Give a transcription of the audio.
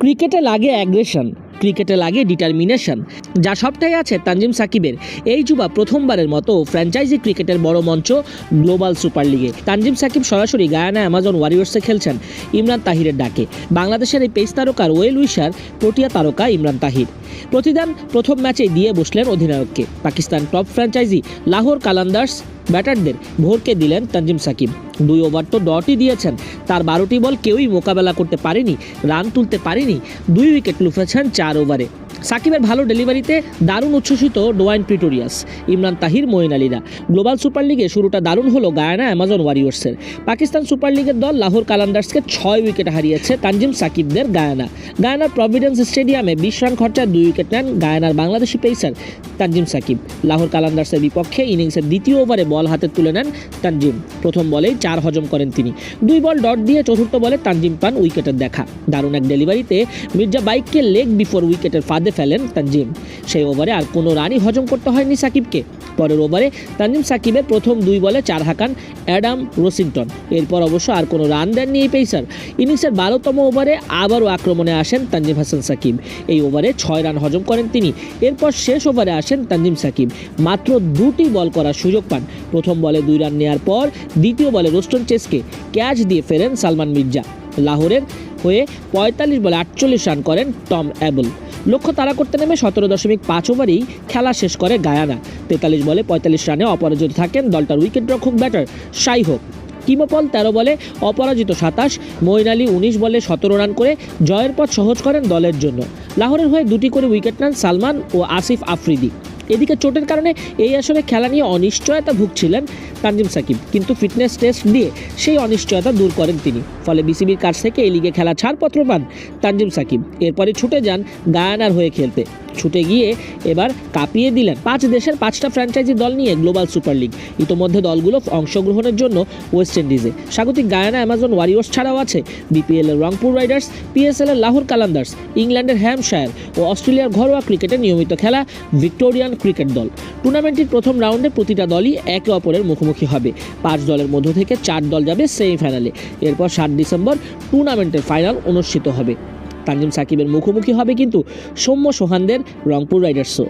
ক্রিকেটে লাগে অ্যাগ্রেশন ক্রিকেটে লাগে ডিটারমিনেশন। যা সবটাই আছে তানজিম সাকিবের। এই যুবা প্রথমবারের মতো ফ্র্যাঞ্চাইজি ক্রিকেটের বড় মঞ্চ গ্লোবাল সুপার লিগে। তানজিম সাকিব সরাসরি গায়ানা অ্যামাজন ওয়ারিয়র্সে খেলছেন ইমরান তাহিরের ডাকে। বাংলাদেশের এই পেস তারকার ওয়েল উইশার প্রোটিয়া তারকা ইমরান তাহির। প্রতিদান প্রথম ম্যাচেই দিয়ে বসলেন অধিনায়ককে। পাকিস্তান টপ ফ্র্যাঞ্চাইজি লাহোর কালান্দার্স ব্যাটারদের ভোরকে দিলেন তানজিম সাকিব। দুই ওভার তো ডটই দিয়েছেন। তার বারোটি বল কেউই মোকাবেলা করতে পারেনি, রান তুলতে পারেনি, দুই উইকেট লুফেছেন চার ওভারে। সাকিবের ভালো ডেলিভারিতে দারুণ উচ্ছ্বসিত ডোয়াইন প্রিটোরিয়াস, ইমরান তাহির, মঈন আলীরা। গ্লোবাল সুপার লিগে শুরুটা দারুণ হলো গায়ানা অ্যামাজন ওয়ারিয়র্সের। পাকিস্তান সুপার লিগের দল লাহোর কালান্দার্সকে ছয় উইকেট হারিয়েছে তানজিম সাকিবদের গায়ানা। গায়ানার প্রভিডেন্স স্টেডিয়ামে বিশ রান খরচায় দুই উইকেট নেন গায়ানার বাংলাদেশি পেসার তানজিম সাকিব। লাহোর কালান্দার্সের বিপক্ষে ইনিংসের দ্বিতীয় ওভারে বল হাতে তুলে নেন তানজিম। প্রথম বলেই চার হজম করেন তিনি। দুই বল ডট দিয়ে চতুর্থ বলে তানজিম পান উইকেটের দেখা। দারুণ এক ডেলিভারিতে মির্জা বাইককে লেগ বিফোর উইকেটের ফাঁদে ফেলেন তানজিম। সেই ওভারে আর কোনো রানই হজম করতে হয়নি সাকিবকে। পরের ওভারে তানজিম সাকিবের প্রথম দুই বলে চার হাঁকান অ্যাডাম রোসিংটন। এরপর অবশ্য আর কোনো রান দেননি এই পেসার। ইনিংসের বারোতম ওভারে আবারও আক্রমণে আসেন তানজিম হাসান সাকিব। এই ওভারে ছয় রান হজম করেন তিনি। এরপর শেষ ওভারে আসেন তানজিম সাকিব। মাত্র দুটি বল করার সুযোগ পান। প্রথম বলে দুই রান নেওয়ার পর দ্বিতীয় বলে রোস্টন চেসকে ক্যাচ দিয়ে ফেরেন সালমান মির্জা। লাহোরের হয়ে পঁয়তাল্লিশ বলে আটচল্লিশ রান করেন টম অ্যাবল। লক্ষ্য তারা করতে নেমে সতেরো দশমিক পাঁচ ওভারেই খেলা শেষ করে গায়ানা। তেতাল্লিশ বলে পঁয়তাল্লিশ রানে অপরাজিত থাকেন দলটার উইকেট রক্ষক ব্যাটার সাই হোক কিমপল তেরো বলে অপরাজিত সাতাশ, মঈন আলী উনিশ বলে সতেরো রান করে জয়ের পথ সহজ করেন দলের জন্য। লাহোরের হয়ে দুটি করে উইকেট নেন সালমান ও আসিফ আফ্রিদি। এদিকে চোটের কারণে এই আসরে খেলা নিয়ে অনিশ্চয়তা ভুগছিলেন তানজিম সাকিব। কিন্তু ফিটনেস টেস্ট দিয়ে সেই অনিশ্চয়তা দূর করেন তিনি। ফলে বিসিবির কাছ থেকে এই লিগে খেলা ছাড়পত্র পান তানজিম সাকিব। এরপরে ছুটে যান গায়ানার হয়ে খেলতে। ছুটে গিয়ে এবার কাঁপিয়ে দিলেন পাঁচ দেশের পাঁচটা ফ্র্যাঞ্চাইজি দল নিয়ে গ্লোবাল সুপার লিগ ইতোমধ্যে দলগুলো অংশগ্রহণের জন্য ওয়েস্ট ইন্ডিজে স্বাগতিক গায়ানা অ্যামাজন ওয়ারিয়র্স ছাড়াও আছে বিপিএল এর রংপুর রাইডার্স পিএসএল এর লাহোর কালান্দার্স ইংল্যান্ডের হ্যামশায়ার ও অস্ট্রেলিয়ার ঘরোয়া ক্রিকেটে নিয়মিত খেলা ভিক্টোরিয়ান ক্রিকেট দল। টুর্নামেন্টটির প্রথম রাউন্ডে প্রতিটা দলই একে অপরের মুখোমুখি হবে। পাঁচ দলের মধ্য থেকে চার দল যাবে সেমিফাইনালে এরপর সাত ডিসেম্বর টুর্নামেন্টের ফাইনাল অনুষ্ঠিত হবে। তানজিম সাকিবের মুখোমুখি হবে কিন্তু সৌম্য সোহানদের রংপুর রাইডার্সও।